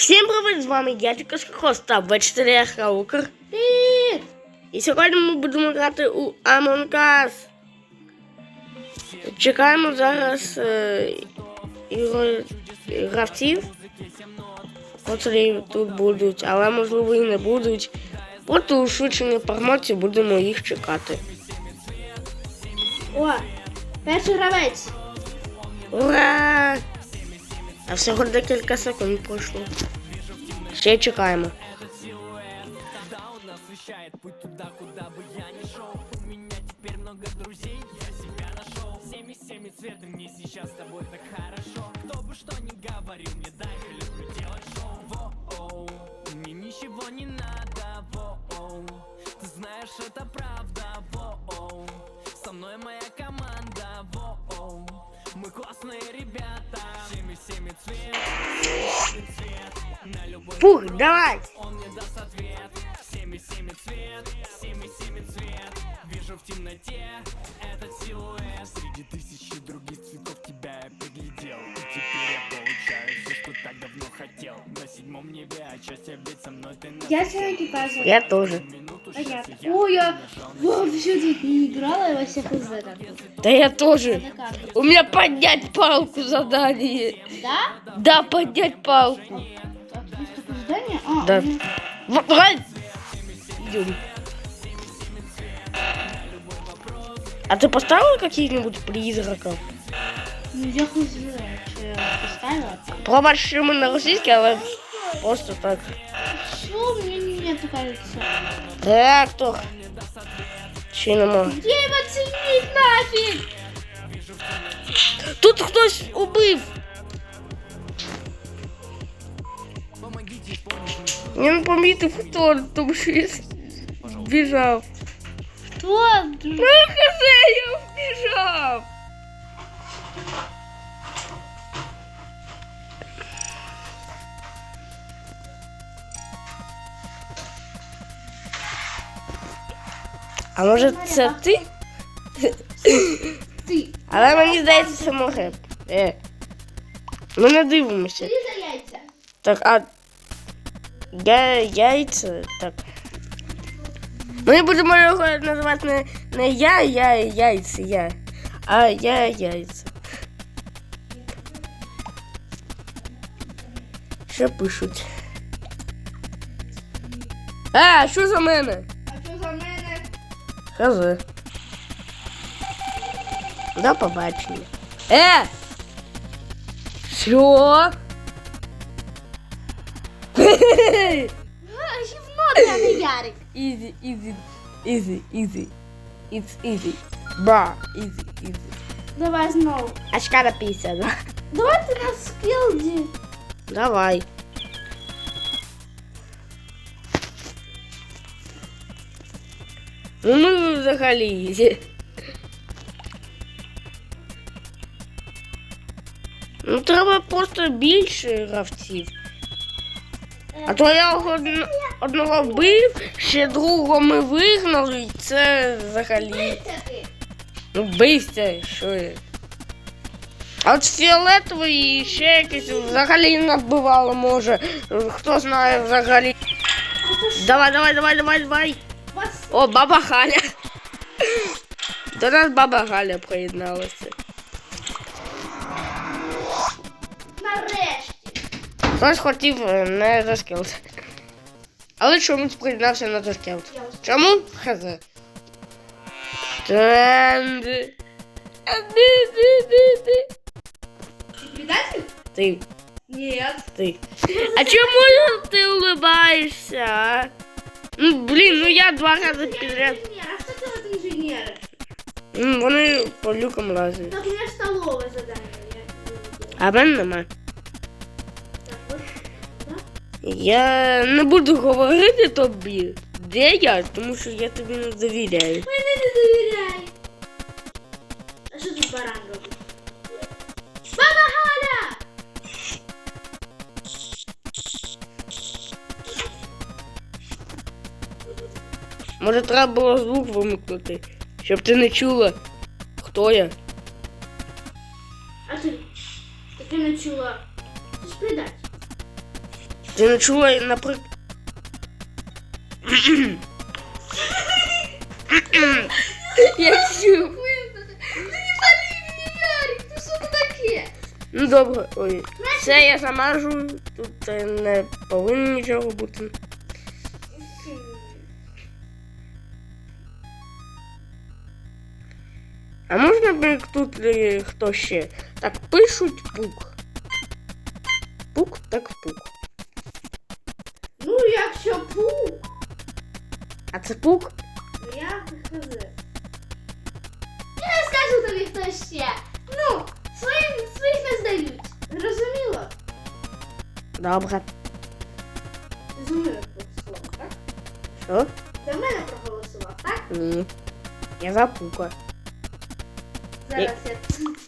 Всім привіт, з вами я Хос та В4 Хаукер. І сьогодні ми будемо грати у Among Us. Чекаємо зараз е, гравців, котрі тут будуть, але можливо і не будуть. От у швидшення промоції будемо їх чекати. О, перший гравець. Ура! А всього декілька секунд пройшло. Ще чекаємо. Со мной моя команда, воу Мы классные ребята Пух, давай! он мне даст ответ Всеми, всеми цвет, всеми, всеми цвет Вижу в темноте Я сьогодні кажу. Я тоже. счастья О, я вообще тут не играла, я во всех хз. Да я тоже. У меня поднять палку задание. Да? Да, поднять палку. Задание? А, Да. Вот, давай. Идем. А ты поставил каких-нибудь призраков? ну я хз, чи я поставила. Пробач, що ми на російській, але просто так. Что мне нету, кажется. Реактор. Чи нема? Где его ценить нафиг? Тут хтось убив. Я не помітив хто, тому що я біжав. Кто? Ну, хз, я вбіжав. А може це ти? Ты. Але мені здається, це може. Е. Ми не дивимося. Иди за яйца. Так, а я яйця. Так. Ми будемо його називати не, не я, я, яйця, я. А я яйця. Що пишуть? А, що за мене? Хз. До побачення. Е! Що? Гівно а не Ярик. Easy, easy, easy, easy. It's easy. Бра, easy, easy. Давай знову. Очка на 52. Давай ти на скілді. Давай. Ну, взагалі. Ну, треба просто більше гравців. А то я одного вбив, ще другого ми вигнали, і це взагалі. Ну, бийся, що я. А от фіолетовий ще якийсь взагалі не вбивало може. Хто знає взагалі. Давай, давай, давай, давай, давай. О, баба Галя. До нас баба Галя приєдналася. нарешті. Хтось хотів е, не за скелт. Але чомусь приєднався на за скелт. Чому? Хз. Тренд. А Ди, ди, ди, ди. Предатель? Ти, Нет. ти. А чому ти улыбаєшся, а? Ну, блін, ну я два рази підряд. А что делают инженеры? М, Вони по люкам лазять. Так у меня столове задання. Я. А в мене нема. Так. Я не буду говорити тобі, де я, тому що я тобі не довіряю. Мене не довіряй. Може, треба було звук вимикнути, щоб ти не чула, хто я. А ти? Ти не чула. Ти ж. Ти не чула, наприклад. Я чув. Ну добре, ой. Це я замажу. Тут е, не повинно нічого бути. А можна б тут е, хто ще? Так, пишуть пук. Пук так пук. Ну, якщо пук, А це пук? ну я хз. Я не скажу тобі хто ще. Ну, своїм, своїх не здають. Зрозуміло? Добре. Ти за мене проголосував, так? Що? За мене проголосував, так? Ні. Я за пука. Зараз я.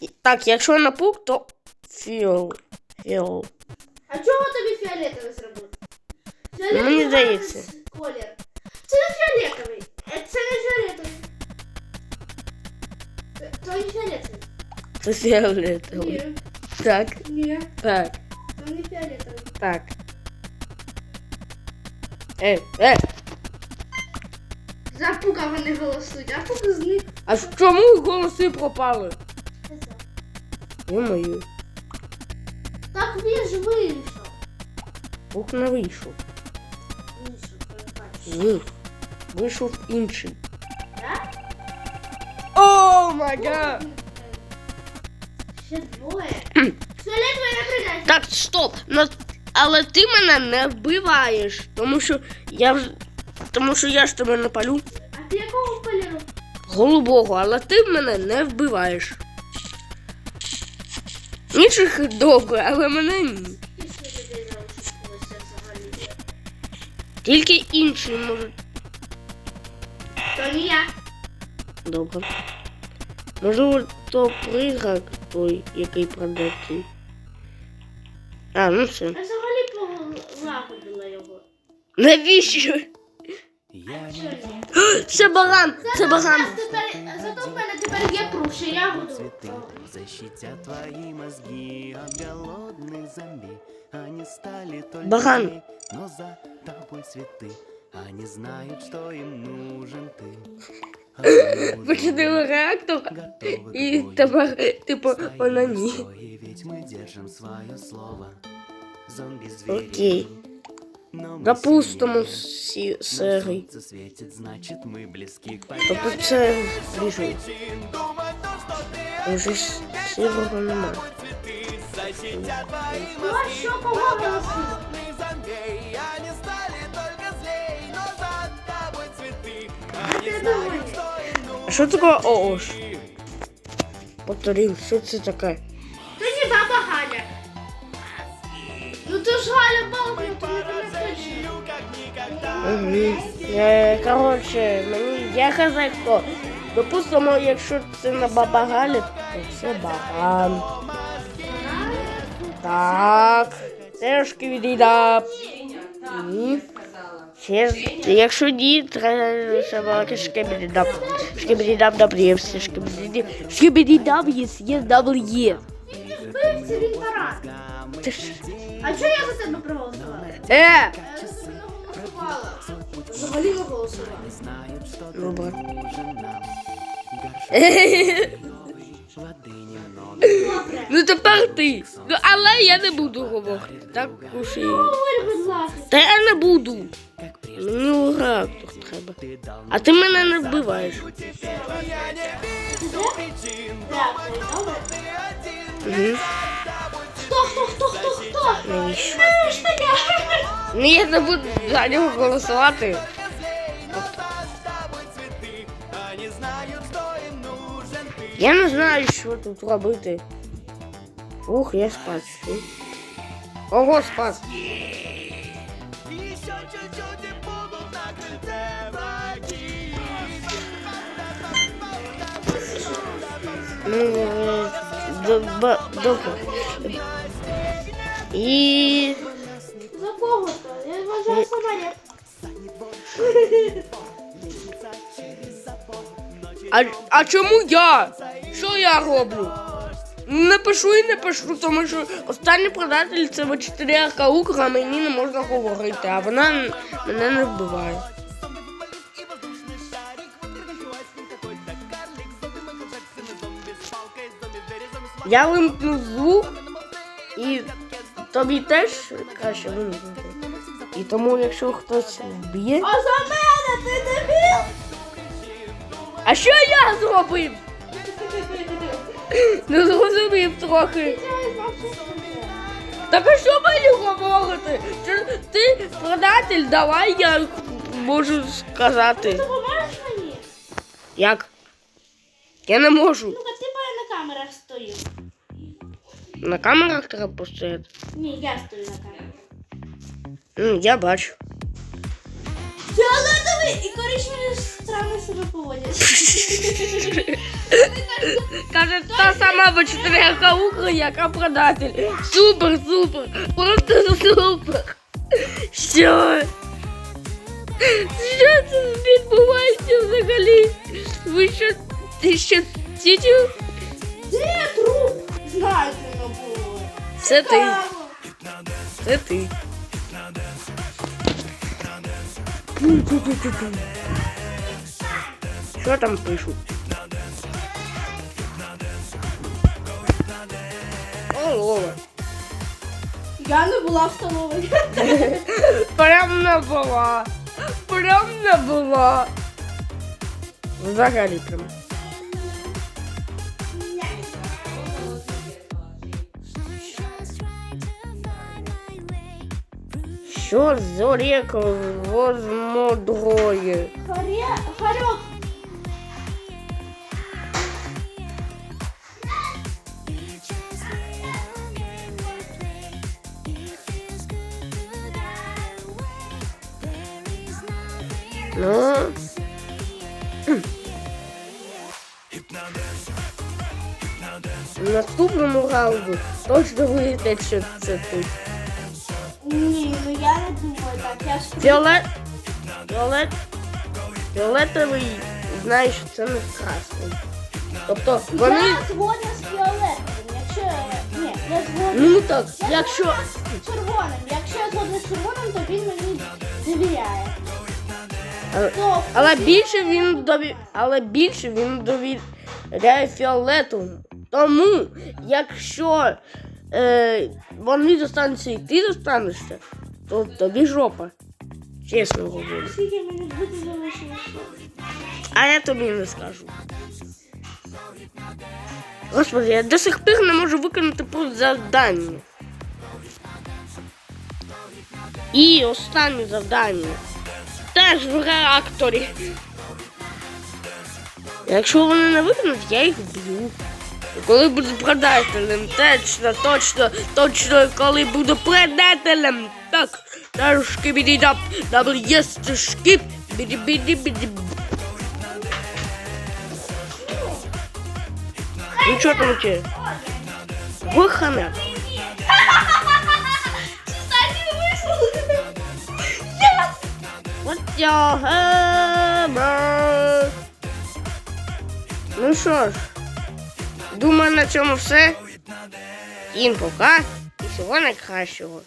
І- Так, якщо на пук, то фіол. Фіол. А чого тобі фіолетовий зробити? Ну, мені здається. гарний Колір. Це не фіолетовий. Е, Це не фіолетовий. Це, це не фіолетовий. Це фіолетовий. Ні, Так, ні, так, це не фіолетовий. так. Е, е, За пука вони голосують, а пук зник. А чому голоси пропали? Ё-моё, Так він ж вийшов. пук не вийшов. Вийшов, перебачиш. Ні. Вийшов інший. Так? О май гад! Ще двоє. Фіолетовий не прийде. Так, стоп. Ну, але ти мене не вбиваєш, тому що я вже. Тому що я ж тебе напалю? Голубого, але ти мене не вбиваєш. Інших добре, але мене ні. Тільки інші можуть. То не я. Добре. Можливо, то приграк той, який продати. А, ну все. Я взагалі полагодила його. Навіщо? Я не ні? Це баран! Це Зато в баран! нас тепер, зато в мене тепер є пруф, що я буду. цветы Защитят твои мозги от голодных зомби Они стали только Баран. злей, но за тобой цветы Они знают, что им нужен ты Они Починили реактор готовы к і бою. тепер, типу, Стоим вона в ні. строе, ведь мы держим свое слово Зомби-звери Окей. Но мы Допустимо, сильнее. сі, Нам серий. солнце светит, значит мы близки к Тобто победе це біжить. Уже ж сірого нема. Ну а що кого голосує? А ти думаєш? А що таке ООШ? Повторив, що це таке? Ж Галя Балкина, то не. Угу. Е, коротше, мені я казав хто. Допустимо, якщо це на баба Галі, то це баран. Так. Трошки відійда. Ще, ж- якщо ні, треба шкебідідап. Шкебідідап добрівся, шкебідідап. Шкебідідап є дабл є Він не збився, він баран. Ти ж- А чого я за тебе проголосувала? Е! Я за тебе голосувала. Взагалі не голосувала. Знают, что ты Добре. нужен нам Горшок воды немного Добре. Ну тепер ти. Ну, але я не буду говорити. Так уж і. Говори, будь ласка. Та я не буду. Как прежде Мені у реактор треба. ты дал А ти мене не вбиваєш. Ти де? Дякую, добре. Угу. Хто, хто, хто, хто, хто? Навіщо? Що я? Ну я не буду за нього голосувати. Я не знаю, що тут робити. Ух, я спас. Ого, спас. Ну, добре. І За кого то? Я вважаю самоліт. А, а чому я? Що я роблю? Не пишу і не пишу, тому що останній продатель це в 4 аркаука, а мені не можна говорити, а вона мене не вбиває. Я вимкну звук і тобі теж краще вимкнути. І тому, якщо хтось вб'є. А за мене ти дебіл! А що я зробив? Не зрозумів трохи. Так а що мені говорити? Ти продатель, давай я можу сказати. Допоможеш мені? Як? Я не можу. На камерах треба постояти. Ні, я стою на камерах. Ну, я бачу. Фіолетовий і коричневий странно себе поводять. Каже, та сама в 4 каука, яка продатель. Супер, супер. Просто супер. Що? Що це відбувається взагалі? Ви що, ти що тітю? Де Це ти. Це ти. Що там пишуть? Олова. Я не була в столовій. Прям не була. Прям не була. Взагалі прям. Що з ореком возьмо двоє? Ну. В наступному раунду точно вийде, що це ти. Ні, ну я не думаю так. Я ж Фіолет. Фіолет. Фіолетовий знає, це не красний. Тобто вони. Я згодна з фіолетовим. Якщо... Ні, я згодна. Ну так, Я якщо. згодна з червоним. Якщо я згодна з червоним, то він мені довіряє. Але, То але більше він дові... але більше він довіряє фіолетовому. Тому, якщо е, вони достануться і ти достанешся, то тобі жопа. Чесно говорю. А я тобі не скажу. Господи, я до сих пір не можу виконати просто завдання. І останнє завдання. Теж в реакторі. Якщо вони не виконуть, я їх вб'ю. І Коли буду предателем, точно, точно, точно, коли буду предателем. Так, та шкібідідап, дабл єст шкіп, біді-біді-біді. Ну що там у тебе? Вихана. Останній вийшов. What your hammer? Ну що ж, думаю, на цьому все. Всім пока і всього найкращого.